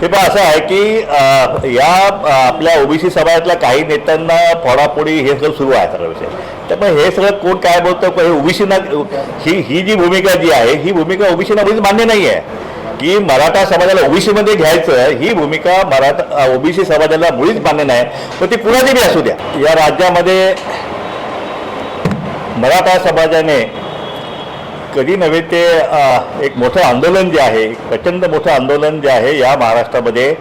हे पण असं आहे की या आपल्या ओबीसी समाजातल्या काही नेत्यांना फोडाफोडी हे सगळं सुरू आहे सगळं विषय त्यामुळे हे सगळं कोण काय बोलतं हे ओबीसीना ही ही जी भूमिका जी आहे ही भूमिका ओबीसीना मुळीच म्हणजे मान्य नाही आहे की मराठा समाजाला ओबीसीमध्ये घ्यायचं ही भूमिका मराठा ओबीसी समाजाला मुळीच मान्य नाही. पण ती कुणाची बी असू द्या. या राज्यामध्ये मराठा समाजाने कधी नव्हे ते एक मोठं आंदोलन जे आहे प्रचंड मोठं आंदोलन जे आहे या महाराष्ट्रामध्ये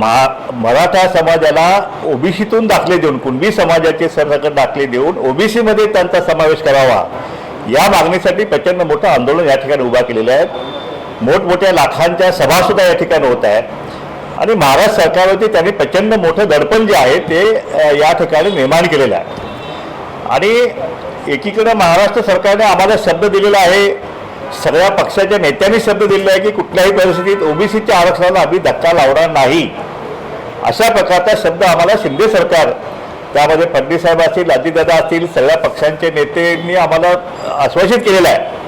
मा मराठा समाजाला ओबीसीतून दाखले देऊन कुणबी समाजाचे सरसकट दाखले देऊन ओबीसीमध्ये त्यांचा समावेश करावा या मागणीसाठी प्रचंड मोठं आंदोलन या ठिकाणी उभा केलेलं आहे. मोठमोठ्या लाखांच्या सभासुद्धा या ठिकाणी होत आहेत. आणि महाराष्ट्र सरकारवरती त्यांनी प्रचंड मोठं दडपण जे आहे ते या ठिकाणी निर्माण केलेलं आहे. आणि एकीकडे महाराष्ट्र सरकारने आम्हाला शब्द दिलेला आहे. सगळ्या पक्षाच्या नेत्यांनी शब्द दिलेला आहे की कुठल्याही परिस्थितीत ओबीसीच्या आरक्षणाला आम्ही धक्का लावणार नाही. अशा प्रकारचा शब्द आम्हाला शिंदे सरकार त्यामध्ये पंडित साहेब असतील अजितदादा असतील सगळ्या पक्षांचे नेत्यांनी आम्हाला आश्वासित केलेलं आहे.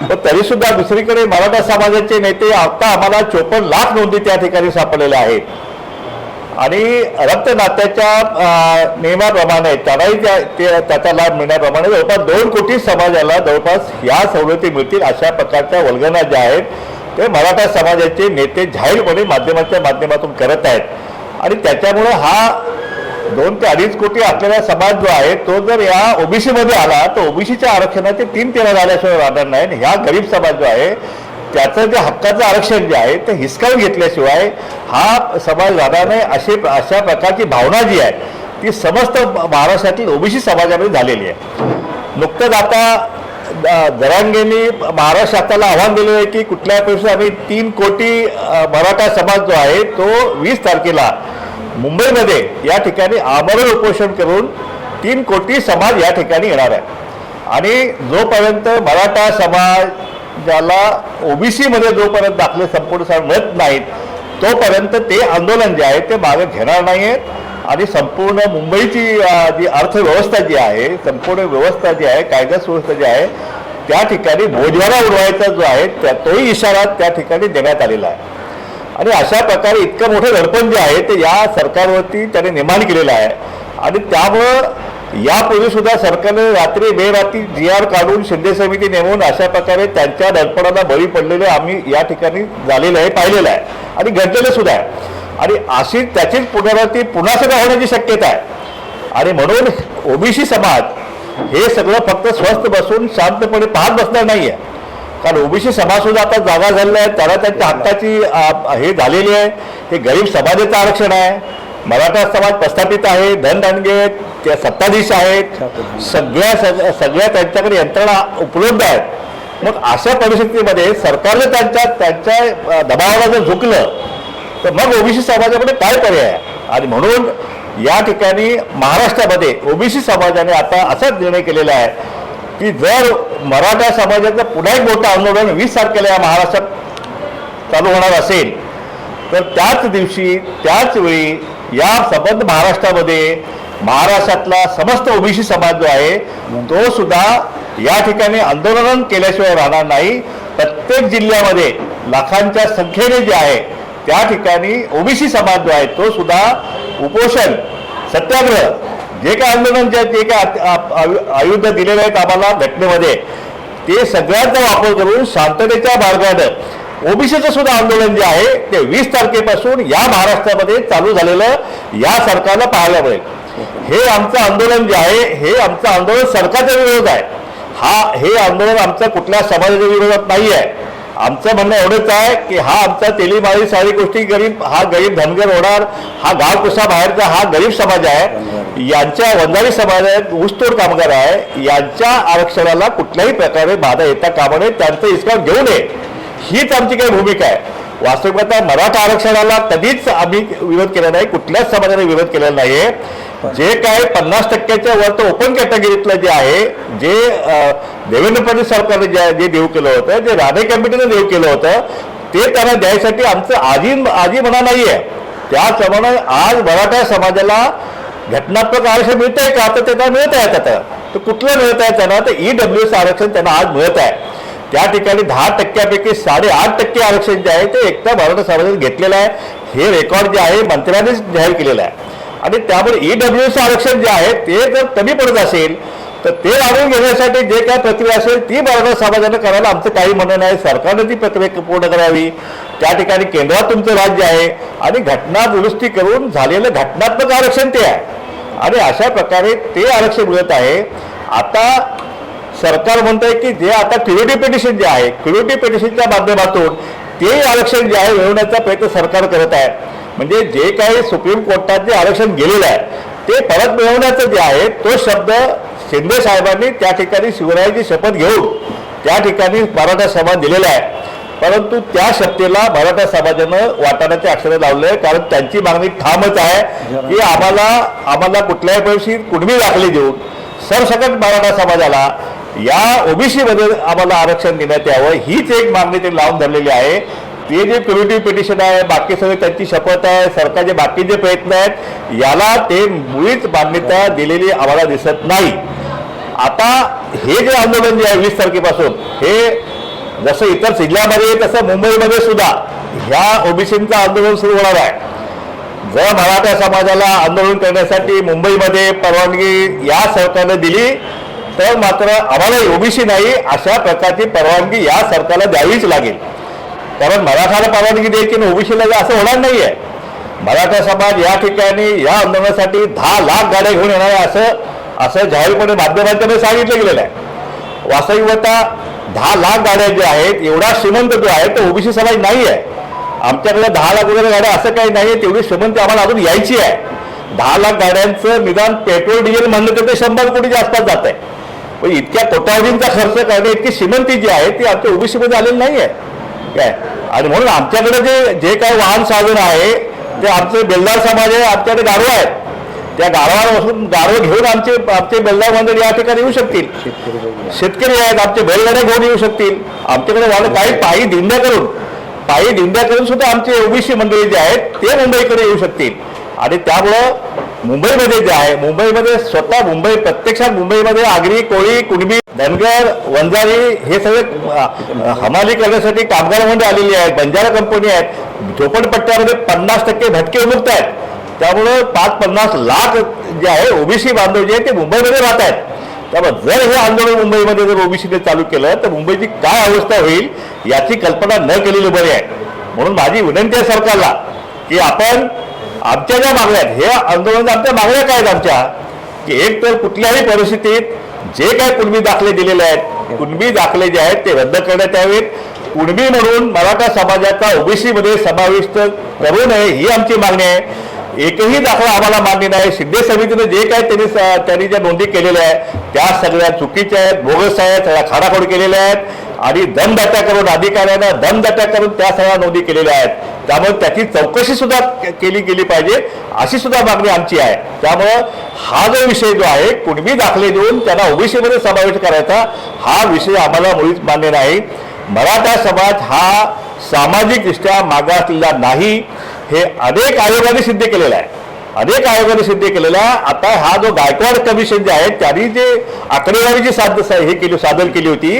पण तरीसुद्धा दुसरीकडे मराठा समाजाचे नेते आता आम्हाला चोपन्न लाख नोंदी त्या ठिकाणी सापडलेल्या आहेत. आणि रक्त नात्याच्या नियमाप्रमाणे त्यालाही त्या ते- त्याचा लाभ मिळण्याप्रमाणे जवळपास दोन कोटी समाजाला जवळपास या सवलती मिळतील अशा प्रकारच्या वल्गना ज्या आहेत ते मराठा समाजाचे नेते जाहीरपणे माध्यमाच्या माध्यमातून करत आहेत. आणि त्याच्यामुळं हा दोन ते अडीच कोटी असलेला समाज जो आहे तो जर या ओबीसीमध्ये आला तर ओबीसीच्या आरक्षणाचे तीन तेरा झाल्याशिवाय राहणार नाही आणि ह्या गरीब समाज जो आहे त्याचं जे हक्काचं आरक्षण जे आहे ते हिसकावून घेतल्याशिवाय हा समाज राहणार नाही अशी अशा प्रकारची भावना जी आहे ती समस्त महाराष्ट्रातील ओबीसी समाजामध्ये झालेली आहे. नुकतंच आता दरांगेंनी जरांगेंनी महाराष्ट्र शासनाला आव्हान दिलेलं आहे की कुठल्या परिस्थितीत आम्ही तीन कोटी मराठा समाज जो आहे तो वीस तारखेला मुंबईमध्ये या ठिकाणी आमरण उपोषण करून तीन कोटी समाज या ठिकाणी येणार आहे. आणि जोपर्यंत मराठा समाज ज्याला ओबीसीमध्ये जोपर्यंत दाखले संपूर्ण सार मिळत नाहीत तोपर्यंत ते आंदोलन जे आहे ते मागे घेणार नाही आहेत आणि संपूर्ण मुंबईची जी अर्थव्यवस्था जी आहे संपूर्ण व्यवस्था जी आहे कायदा सुव्यवस्था जी आहे त्या ठिकाणी भोजवारा उडवायचा जो आहे त्या तोही इशारा त्या ठिकाणी देण्यात आलेला आहे. आणि अशा प्रकारे इतकं मोठं दडपण जे आहे ते या सरकारवरती त्याने निर्माण केलेलं आहे. आणि त्यामुळं यापूर्वी सुद्धा सरकारने रात्री बेरात्री जी आर काढून शिंदे समिती नेमून अशा प्रकारे त्यांच्या दडपणाला बळी पडलेले आम्ही या ठिकाणी झालेलं आहे पाहिलेलं आहे. आणि घडलेलं सुद्धा आहे. आणि अशी त्याचीच पुनरावृत्ती पुन्हा सगळं होण्याची शक्यता आहे. आणि म्हणून ओबीसी समाज हे सगळं फक्त स्वस्थ बसून शांतपणे पाहत बसणार नाही आहे कारण ओबीसी समाज सुद्धा आता जागा झालेला आहे. त्याला त्यांच्या हक्काची हे झालेली आहे. हे गरीब समाजाचं आरक्षण आहे. मराठा समाज प्रस्थापित आहे धनदानगे त्या सत्ताधीश आहेत. सगळ्या सग- सगळ्या त्यांच्याकडे यंत्रणा उपलब्ध आहेत. मग अशा परिस्थितीमध्ये सरकारने त्यांच्या त्यांच्या दबावाला जर झुकलं तर मग ओबीसी समाजाकडे काय पर्याय आहे? आणि म्हणून या ठिकाणी महाराष्ट्रामध्ये ओबीसी समाजाने आता असाच निर्णय केलेला आहे की जर मराठा समाजाचं पुन्हा एक मोठं आंदोलन वीस तारखेला या महाराष्ट्रात चालू होणार असेल तर त्याच दिवशी त्याच वेळी या संबंध महाराष्ट्रामध्ये महाराष्ट्रातला समस्त ओबीसी समाज जो आहे तो सुद्धा या ठिकाणी आंदोलन केल्याशिवाय राहणार नाही. प्रत्येक जिल्ह्यामध्ये लाखांच्या संख्येने जे आहे त्या ठिकाणी ओबीसी समाज जो आहे तो सुद्धा उपोषण सत्याग्रह जे काय आंदोलन जे जे काय आयु- आयुध दिलेलं आहेत आम्हाला घटनेमध्ये ते सगळ्यांचा वापर करून शांततेच्या मार्गानं ओबीसीचं सुद्धा आंदोलन जे आहे ते वीस तारखेपासून या महाराष्ट्रामध्ये चालू झालेलं या सरकारला पाहायला मिळेल. हे आमचं आंदोलन जे आहे हे आमचं आंदोलन सरकारच्या विरोधात आहे. हा हे आंदोलन आमचं कुठल्या समाजाच्या विरोधात नाही आहे आमचं म्हणणं एवढंच आहे की हा आमचा तेलीमाळी सारी गोष्टी गरीब हा गरीब धनगर होणार हा गाव कुसा बाहेरचा हा गरीब समाज आहे. यांच्या वंजारी समाज आहे ऊसतोड कामगार आहे. यांच्या आरक्षणाला कुठल्याही प्रकारे बाधा येता कामा नये. त्यांचं हिसकाव घेऊ नये. हीच आमची काही भूमिका आहे. वास्तविकता मराठा आरक्षणाला कधीच आम्ही विरोध केला नाही कुठल्याच समाजाने विरोध केलेला नाही जे काय पन्नास टक्क्याच्या वर तर ओपन कॅटेगरीतलं जे आहे जे देवेंद्र फडणवीस सरकारने जे जे देऊ केलं होतं जे राणे कमिटीने देऊ केलं होतं ते त्यांना द्यायसाठी आमचं आजी आजी म्हणा नाही आहे त्याप्रमाणे आज मराठा समाजाला घटनात्मक आरक्षण मिळतंय आहे का? तर त्यांना मिळत आहे आता. तर कुठलं मिळत आहे त्यांना? तर ई डब्ल्यू आरक्षण त्यांना आज मिळत आहे त्या ठिकाणी दहा टक्क्यापैकी साडेआठ टक्के आरक्षण जे आहे ते एकटा मराठा समाजाने घेतलेलं आहे. हे रेकॉर्ड जे आहे मंत्र्यांनीच जाहीर केलेलं आहे. आणि त्यामुळे ई डब्ल्यूचं आरक्षण जे आहे ते जर कमी पडत असेल तर ते वाढवून घेण्यासाठी जे काय प्रक्रिया असेल ती मराठा समाजानं करायला आमचं काही म्हणणं नाही. सरकारनं ती प्रक्रिया पूर्ण करावी त्या ठिकाणी केंद्रात तुमचं राज्य आहे. आणि घटना दुरुस्ती करून झालेलं घटनात्मक आरक्षण ते आहे. आणि अशा प्रकारे ते आरक्षण मिळत आहे. आता सरकार म्हणत आहे की जे आता क्युरिटी पिटिशन जे आहे क्युरिटी पिटिशनच्या माध्यमातून ते आरक्षण जे आहे मिळवण्याचा प्रयत्न सरकार करत आहे. म्हणजे जे काही सुप्रीम कोर्टात जे आरक्षण गेलेलं आहे ते परत मिळवण्याचं जे आहे तो शब्द शिंदे साहेबांनी त्या ठिकाणी शिवरायाची शपथ घेऊन त्या ठिकाणी मराठा समाज दिलेला आहे. परंतु त्या शक्तीला मराठा समाजानं वाटाण्याचे अक्षरं लावले आहे कारण त्यांची मागणी ठामच आहे की आम्हाला आम्हाला कुठल्याही पैशी कुणबी दाखले देऊन सरसकट मराठा समाजाला या ओबीसीमध्ये आम्हाला आरक्षण देण्यात यावं. हीच एक मागणी ते लावून धरलेली आहे. ते जे क्युरिटिव्ह पिटिशन आहे बाकी सगळे त्यांची शपथ आहे सरकारचे बाकीचे प्रयत्न आहेत याला ते मुळीच मान्यता दिलेली आम्हाला दिसत नाही. आता हे जे आंदोलन जे आहे वीस तारखेपासून हे जसं इतर जिल्ह्यामध्ये तसं मुंबईमध्ये सुद्धा ह्या ओबीसींचं आंदोलन सुरू होणार आहे. जर मराठा समाजाला आंदोलन करण्यासाठी मुंबईमध्ये परवानगी या सरकारने दिली तर मात्र आम्हाला ओबीसी नाही अशा प्रकारची परवानगी या सरकारला द्यावीच लागेल. कारण मराठाला परवानगी द्यायची आणि ओबीसीला असं होणार नाही आहे मराठा समाज या ठिकाणी या आंदोलनासाठी दहा लाख गाड्या घेऊन येणार आहे असं असं जाहीरपणे माध्यमांच्यामध्ये सांगितलं गेलेलं आहे. वास्तविकता दहा लाख गाड्या ज्या आहेत एवढा श्रीमंत जो आहे तो ओबीसी समाज नाही आहे आमच्याकडे दहा लाख वगैरे गाड्या असं काही नाही आहे तेवढी श्रीमंत आम्हाला अजून यायची आहे. दहा लाख गाड्यांचं निदान पेट्रोल डिझेल म्हणलं तर ते शंभर कोटीच्या आसपास जात आहे इतक्या कोट्यावधींचा खर्च करणे इतकी श्रीमंती जी आहे ती आमच्या ओबीसीमध्ये आलेली नाही आहे काय? आणि म्हणून आमच्याकडे जे जे काही वाहन साधन आहे ते आमचे बेलदार समाज आहे आमच्याकडे गाढवं आहेत. त्या गारवापासून बसून घेऊन आमचे आमचे बेलदार मंडळ या ठिकाणी येऊ शकतील. शेतकरी आहेत आमचे बैलगाड्या घेऊन येऊ शकतील. आमच्याकडे वाढ काही पायी दिंड्या करून पायी दिंड्या करून सुद्धा आमचे ओबीसी मंडळी जे आहेत ते मुंबईकडे येऊ शकतील. आणि त्यामुळं मुंबईमध्ये जे आहे मुंबईमध्ये स्वतः मुंबई प्रत्यक्षात मुंबईमध्ये आगरी कोळी कुणबी धनगर वंजारी हे सगळे हमाली करण्यासाठी कामगार म्हणून आलेली आहेत बंजारा कंपनी आहेत. झोपडपट्ट्यामध्ये पन्नास टक्के भटके विमुक्त आहेत. त्यामुळं पाच पन्नास लाख जे आहे ओबीसी बांधव जे आहेत ते मुंबईमध्ये राहत आहेत. त्यामुळे जर हे आंदोलन मुंबईमध्ये जर ओबीसीने चालू केलं तर मुंबईची काय अवस्था होईल याची कल्पना न केलेली बरी आहे. म्हणून माझी विनंती आहे सरकारला की आपण आमच्या ज्या मागण्या आहेत हे आंदोलन आमच्या मागण्या काय आहेत आमच्या? की एक तर कुठल्याही परिस्थितीत जे काय कुणबी दाखले दिलेले आहेत कुणबी दाखले जे आहेत ते रद्द करण्यात यावेत. कुणबी म्हणून मराठा समाजाचा ओबीसी मध्ये समाविष्ट करू नये ही आमची मागणी आहे. एकही दाखला आम्हाला मान्य नाही. शिंदे समितीने जे काय त्यांनी स- त्यांनी ज्या नोंदी केलेल्या आहेत त्या सगळ्या चुकीच्या आहेत. बोगस आहेत सगळ्या खाडाखोड केलेल्या आहेत. आणि दमदाट्या करून अधिकाऱ्यांना दमदाट्या करून त्या सगळ्या नोंदी केलेल्या आहेत. त्यामुळे त्याची चौकशी सुद्धा केली गेली पाहिजे अशी सुद्धा मागणी आमची आहे. त्यामुळं हा जो विषय जो आहे कुणबी दाखले देऊन त्यांना ओबीसीमध्ये समावेश करायचा हा विषय आम्हाला मुळीच मान्य नाही. मराठा समाज हा सामाजिकदृष्ट्या मागासलेला नाही हे अनेक आयोगाने सिद्ध केलेलं आहे. अनेक आयोगाने सिद्ध केलेला आहे. आता हा जो गायकवाड कमिशन जे आहे त्यांनी जे आकडेवारी जी साध हे केली सादर केली होती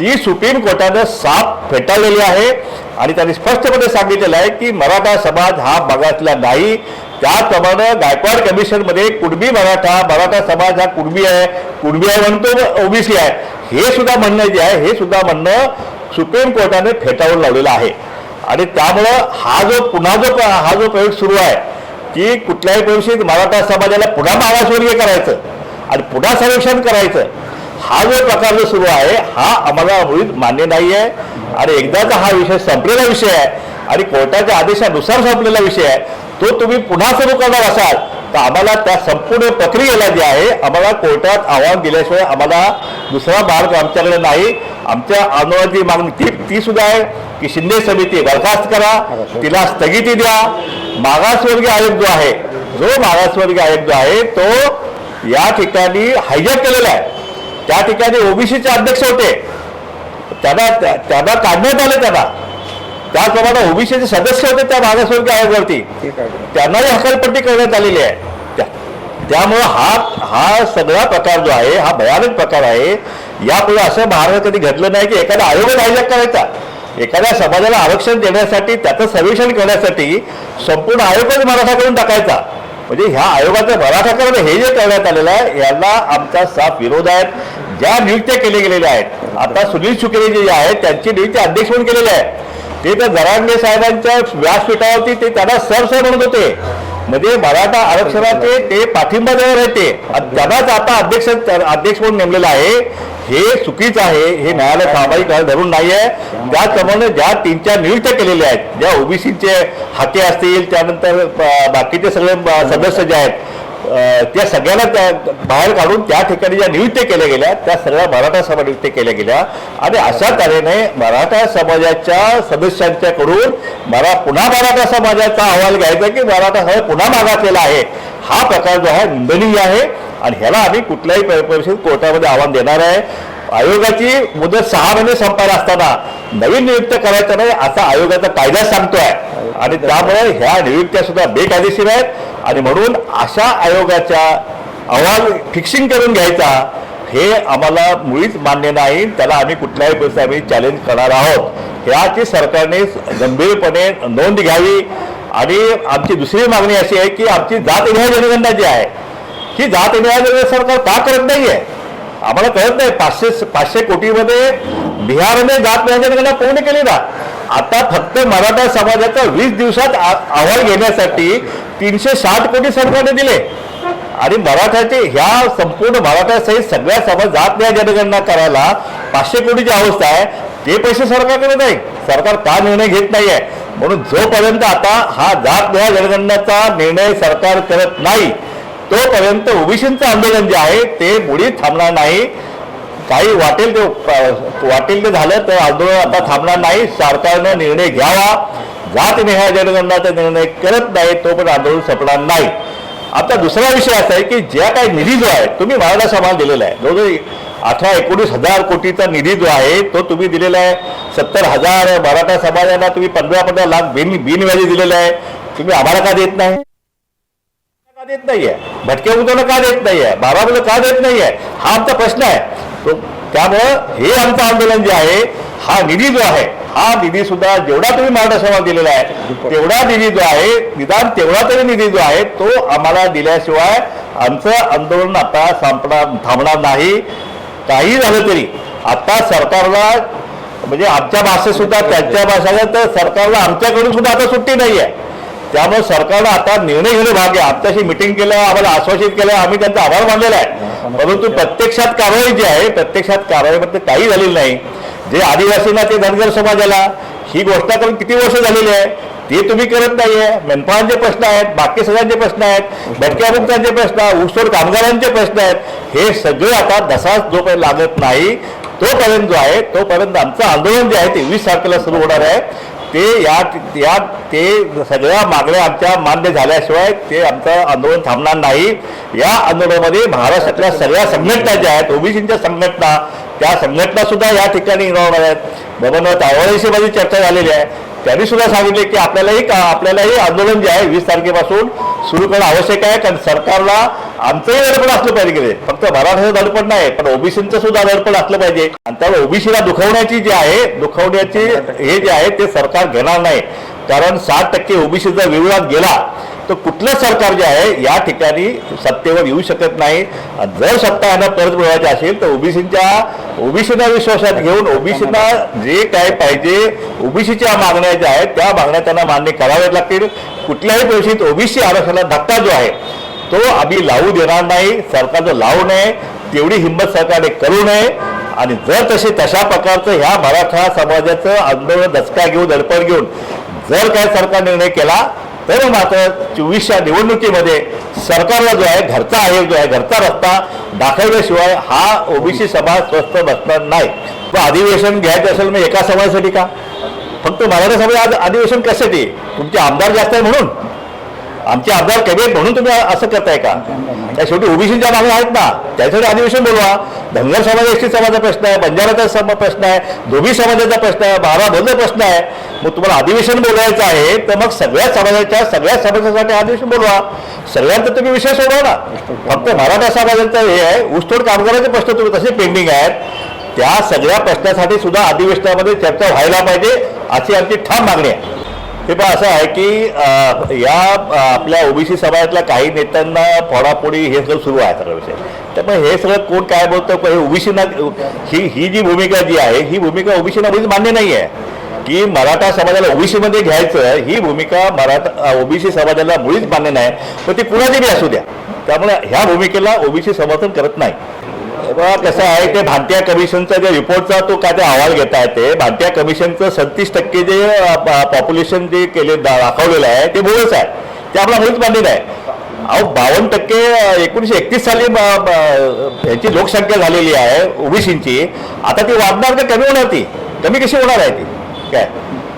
ती सुप्रीम कोर्टानं साफ फेटाळलेली आहे. आणि त्यांनी स्पष्टपणे सांगितलेलं आहे की मराठा समाज हा मागासला नाही. त्याप्रमाणे गायकवाड कमिशनमध्ये कुणबी मराठा मराठा समाज हा कुणबी आहे कुणबी आहे म्हणतो ओबीसी आहे. हे सुद्धा म्हणणं जे आहे हे सुद्धा म्हणणं सुप्रीम कोर्टाने फेटाळून लावलेलं आहे. आणि त्यामुळं हा जो पुन्हा जो हा जो प्रयोग सुरू आहे की कुठल्याही परिस्थितीत मराठा समाजाला पुन्हा मागासवर्गीय करायचं आणि पुन्हा सर्वेक्षण करायचं हा जो प्रकार जो सुरू आहे हा आम्हाला मुळीच मान्य नाही आहे आणि एकदाचा हा विषय संपलेला विषय आहे आणि कोर्टाच्या आदेशानुसार संपलेला विषय आहे तो तुम्ही पुन्हा सुरू करणार असाल तर आम्हाला त्या संपूर्ण प्रक्रियेला जे आहे आम्हाला कोर्टात आव्हान दिल्याशिवाय आम्हाला दुसरा मार्ग आमच्याकडे नाही. आमच्या आंदोलनाची मागणी ती ती सुद्धा आहे की शिंदे समिती बरखास्त करा तिला स्थगिती द्या. मागासवर्गीय आयोग जो आहे जो मागासवर्गीय आयोग जो आहे तो या ठिकाणी हायजॅक केलेला आहे. त्या ठिकाणी ओबीसीचे अध्यक्ष होते. त्यांना त्या- त्यांना काढण्यात आले त्यांना त्याचप्रमाणे ओबीसीचे सदस्य होते त्या मागासवर्गीय आयोगावरती. त्यांनाही हकालपट्टी करण्यात आलेली आहे. त्या- त्यामुळं हा हा सगळा प्रकार जो आहे हा भयानक प्रकार आहे. यापुढे असं महाराष्ट्रात कधी घडलं नाही की एखादा आयोग हायजॅक करायचा. एखाद्या समाजाला आरक्षण देण्यासाठी त्याचं सर्वेक्षण करण्यासाठी संपूर्ण आयोगच मराठा करून टाकायचा. म्हणजे ह्या आयोगाचं मराठा करणं हे जे करण्यात आलेलं आहे याला आमचा साफ विरोध आहे. ज्या नियुक्त्या केल्या गेलेल्या आहेत आता सुनील शुक्रे जे आहेत त्यांची नियुक्ती अध्यक्ष म्हणून केलेली आहे. ते तर जरांगे साहेबांच्या व्यासपीठावरती ते त्यांना सरसर म्हणत होते. म्हणजे मराठा आरक्षणाचे ते पाठिंबा देणार आहेत ते. त्यांनाच आता अध्यक्ष अध्यक्ष म्हणून नेमलेलं आहे. हे चुकीचं आहे हे न्यायालय कारवाई धरून नाही आहे त्याचप्रमाणे ज्या तीन चार नियुक्त्या केलेल्या आहेत ज्या ओबीसीचे हाके असतील त्यानंतर बाकीचे सगळे सदस्य जे आहेत त्या सगळ्यांना त्या बाहेर काढून त्या ठिकाणी ज्या नियुक्त्या केल्या गेल्या त्या सगळ्या मराठा सभा नियुक्त्या केल्या गेल्या. आणि अशा तऱ्हेने मराठा समाजाच्या सदस्यांच्याकडून मला पुन्हा मराठा समाजाचा अहवाल घ्यायचा की मराठा समाज पुन्हा मागासलेला आहे. हा प्रकार जो आहे निंदनीय आहे आणि ह्याला आम्ही कुठल्याही परिषद कोर्टामध्ये आव्हान देणार आहे. आयोगाची मुदत सहा महिने संपायला असताना नवीन नियुक्त करायचं नाही असा आयोगाचा कायदा सांगतोय. आणि त्यामुळे ह्या नियुक्त्या सुद्धा बेकायदेशीर आहेत. आणि म्हणून अशा आयोगाच्या अहवाल फिक्सिंग करून घ्यायचा हे आम्हाला मुळीच मान्य नाही. त्याला आम्ही कुठल्याही पैसे आम्ही चॅलेंज करणार आहोत. याची सरकारने गंभीरपणे नोंद घ्यावी. आणि आमची दुसरी मागणी अशी आहे की आमची जात निहाय जनगणना जी आहे ही जात निहाय जनगणना सरकार का करत नाही आहे आम्हाला कळत नाही. पाचशे पाचशे कोटीमध्ये बिहारने जात निहाय जनगणना पूर्ण केली ना? आता फक्त मराठा समाजाचा वीस दिवसात आ- अहवाल घेण्यासाठी तीनशे साठ कोटी सरकारने दिले. आणि मराठाचे ह्या संपूर्ण मराठासहित सगळ्या समाज जात नाही जनगणना करायला पाचशे कोटीची अवस्था आहे. ते पैसे सरकारकडे नाही. सरकार का निर्णय घेत नाही आहे म्हणून जोपर्यंत आता हा जात न्याय जनगणनाचा निर्णय सरकार करत नाही तोपर्यंत ओबीसींचं आंदोलन जे आहे ते मुळीच थांबणार नाही. काही वाटेल ते वाटेल ते झालं तर आंदोलन आता थांबणार नाही. सरकारनं निर्णय घ्यावा. जात निहाय जनगणनाचा निर्णय करत नाही तो पण आंदोलन संपणार नाही. आता दुसरा विषय असा आहे की ज्या काही निधी जो आहे तुम्ही मराठा समाज दिलेला आहे. जवळजवळ अठरा एकोणीस हजार कोटीचा निधी जो आहे तो तुम्ही दिलेला आहे. सत्तर हजार मराठा समाजाला तुम्ही पंधरा पंधरा लाख बिन बिनव्याजी दिलेलं आहे. तुम्ही आम्हाला का देत नाही? का देत नाहीये? भटक्या उद्याला का देत नाहीये? बारा मुलं का देत नाही आहे हा आमचा प्रश्न आहे. तो त्यामुळं हे आमचं आंदोलन जे आहे हा निधी जो आहे हा निधी सुद्धा जेवढा तुम्ही मराठा दिलेला आहे तेवढा निधी जो आहे निदान तेवढा तरी निधी जो आहे तो आम्हाला दिल्याशिवाय आमचं आंदोलन आता संपणार थांबणार नाही. काही झालं तरी आता सरकारला म्हणजे आमच्या भाषेत सुद्धा त्यांच्या भाषाला तर सरकारला आमच्याकडून सुद्धा आता सुट्टी नाही आहे त्यामुळे सरकारनं आता निर्णय घेणे भाग आहे. आमच्याशी मिटिंग केलं आम्हाला आश्वासित केलं आम्ही त्यांचा आभार मानलेला आहे. परंतु प्रत्यक्षात कारवाई जी आहे प्रत्यक्षात कारवाईमध्ये काही झालेली नाही. जे आदिवासींना ते धनगर समाजाला ही गोष्ट करून किती वर्ष झालेली आहे ते तुम्ही करत नाहीये. मेनपाळांचे प्रश्न आहेत बाकी सगळ्यांचे प्रश्न आहेत भटक्यामुक्तांचे प्रश्न प्रश्न ऊसतोड कामगारांचे प्रश्न आहेत. हे सगळे आता दसाच जोपर्यंत लागत नाही तोपर्यंत जो आहे तोपर्यंत आमचं आंदोलन जे आहे ते वीस तारखेला सुरू होणार आहे. ते या या ते सगळ्या मागण्या आमच्या मान्य झाल्याशिवाय ते आमचं आंदोलन थांबणार नाही. या आंदोलनामध्ये महाराष्ट्रातल्या सगळ्या संघटना ज्या आहेत ओबीसीच्या संघटना त्या संघटनासुद्धा या ठिकाणी इन्व्हॉल्व आहेत. बबनराव तावळेशी माझी चर्चा झालेली आहे. त्यांनी सुद्धा सांगितले की आपल्यालाही का आपल्यालाही आंदोलन जे आहे वीस तारखेपासून सुरू करणं आवश्यक आहे. कारण सरकारला आमचंही दडपण असलं पाहिजे की फक्त मराठाचं दडपण नाही पण ओबीसीचं सुद्धा दडपण असलं पाहिजे. आणि त्यामुळे ओबीसीला दुखवण्याची जी आहे दुखवण्याची हे जे आहे ते सरकार घेणार नाही. कारण साठ टक्के ओबीसीचा विरोधात गेला तर कुठलं सरकार जे आहे या ठिकाणी सत्तेवर येऊ शकत नाही. जर सत्ता यांना परत मिळवायची असेल तर ओबीसीच्या ओबीसीना विश्वासात घेऊन ओबीसीना जे काय पाहिजे ओबीसीच्या मागण्या ज्या आहेत त्या मागण्या त्यांना मान्य कराव्याच लागतील. कुठल्याही परिस्थितीत ओबीसी आरक्षणाला धक्का जो आहे तो आम्ही लावू देणार नाही सरकारचं लावू नये तेवढी हिंमत सरकारने करू नये. आणि जर तसे तशा प्रकारचं ह्या मराठा समाजाचं आंदोलन दचका घेऊन दडपण घेऊन जर काय सरकार निर्णय केला तर मात्र चोवीसच्या निवडणुकीमध्ये सरकारला जो आहे घरचा आयोग जो आहे घरचा रस्ता दाखवल्याशिवाय हा ओबीसी समाज स्वस्त बसणार नाही. तो अधिवेशन घ्यायचं असेल मग एका समाजासाठी का? फक्त मराठा समाज आज अधिवेशन कशासाठी? तुमचे आमदार जास्त आहे म्हणून. आमचे आमदार कमी आहेत म्हणून तुम्ही असं करताय का? त्या शेवटी ओबीसीच्या मागण्या आहेत ना. त्यासाठी अधिवेशन बोलवा. धनगर समाज एसटी समाजाचा प्रश्न आहे बंजाराचा सम प्रश्न आहे धोबी समाजाचा प्रश्न आहे बारा बंद प्रश्न आहे. मग तुम्हाला अधिवेशन बोलवायचं आहे तर मग सगळ्या समाजाच्या सगळ्या समाजासाठी अधिवेशन बोलवा. सगळ्यांचा तुम्ही विषय सोडवा ना. फक्त मराठा समाजाचा हे आहे. ऊसतोड कामगाराचे प्रश्न तुम्ही तसे पेंडिंग आहेत. त्या सगळ्या प्रश्नासाठी सुद्धा अधिवेशनामध्ये चर्चा व्हायला पाहिजे अशी आमची ठाम मागणी आहे. हे पण असं आहे की या आपल्या ओबीसी समाजातल्या काही नेत्यांना फोडाफोडी हे सगळं सुरू आहे सगळं विषय त्यामुळे हे सगळं कोण काय बोलतं? हे ओबीसीना ही ही जी भूमिका जी आहे ही भूमिका ओबीसीना मुळीच म्हणजे मान्य नाही आहे. की मराठा समाजाला ओबीसीमध्ये घ्यायचं ही भूमिका मराठा ओबीसी समाजाला मुळीच मान्य नाही. पण ती कुणाची बी असू द्या. त्यामुळे ह्या भूमिकेला ओबीसी समर्थन करत नाही. कसं आहे ते भारतीय कमिशनचा जे रिपोर्टचा तो काय ते अहवाल घेता येते भारतीय कमिशनचं सत्तीस टक्के जे पॉप्युलेशन जे केले दा- दाखवलेलं आहे ते बोगस आहे. ते आपला मुळीच मान्य नाही अहो बावन्न टक्के एकोणीसशे एकतीस साली ब- ह्याची लोकसंख्या झालेली आहे ओबीसींची आता ती वाढणार का कमी होणार ती. कमी कशी होणार आहे ती? काय?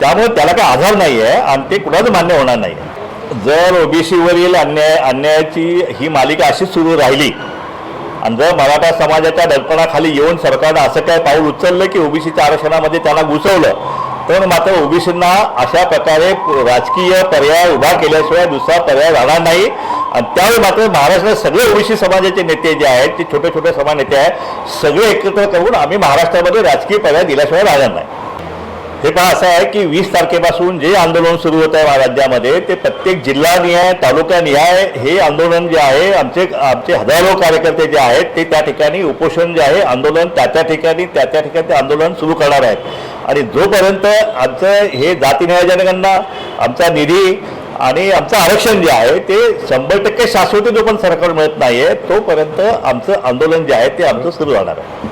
त्यामुळे त्याला काय आधार नाही आहे आणि ते कुणाचं मान्य होणार नाही जर ओबीसीवरील अन्याय अन्यायाची ही मालिका अशीच सुरू राहिली आणि जर मराठा समाजाच्या दडपणाखाली येऊन सरकारनं असं काय पाऊल उचललं की ओबीसीच्या आरक्षणामध्ये त्यांना घुसवलं तर मात्र ओबीसींना अशा प्रकारे राजकीय पर्याय उभा केल्याशिवाय दुसरा पर्याय राहणार नाही. आणि त्यावेळी मात्र महाराष्ट्रात सगळे ओबीसी समाजाचे नेते जे आहेत ते छोटे छोटे समाज नेते आहेत सगळे एकत्र करून आम्ही महाराष्ट्रामध्ये राजकीय पर्याय दिल्याशिवाय राहणार नाही. हे पहा असं आहे की वीस तारखेपासून जे आंदोलन सुरू होत आहे राज्यामध्ये ते प्रत्येक जिल्हानिहाय तालुकानिहाय हे आंदोलन जे आहे आमचे आमचे हजारो कार्यकर्ते जे आहेत ते त्या ठिकाणी उपोषण जे आहे आंदोलन त्या त्या ठिकाणी त्या त्या ठिकाणी ते आंदोलन सुरू करणार आहेत. आणि जोपर्यंत आमचं हे जाती जनगणना आमचा निधी आणि आमचं आरक्षण जे आहे ते शंभर टक्के शाश्वती जो पण सरकार मिळत नाही आहे तोपर्यंत आमचं आंदोलन जे आहे ते आमचं सुरू राहणार आहे.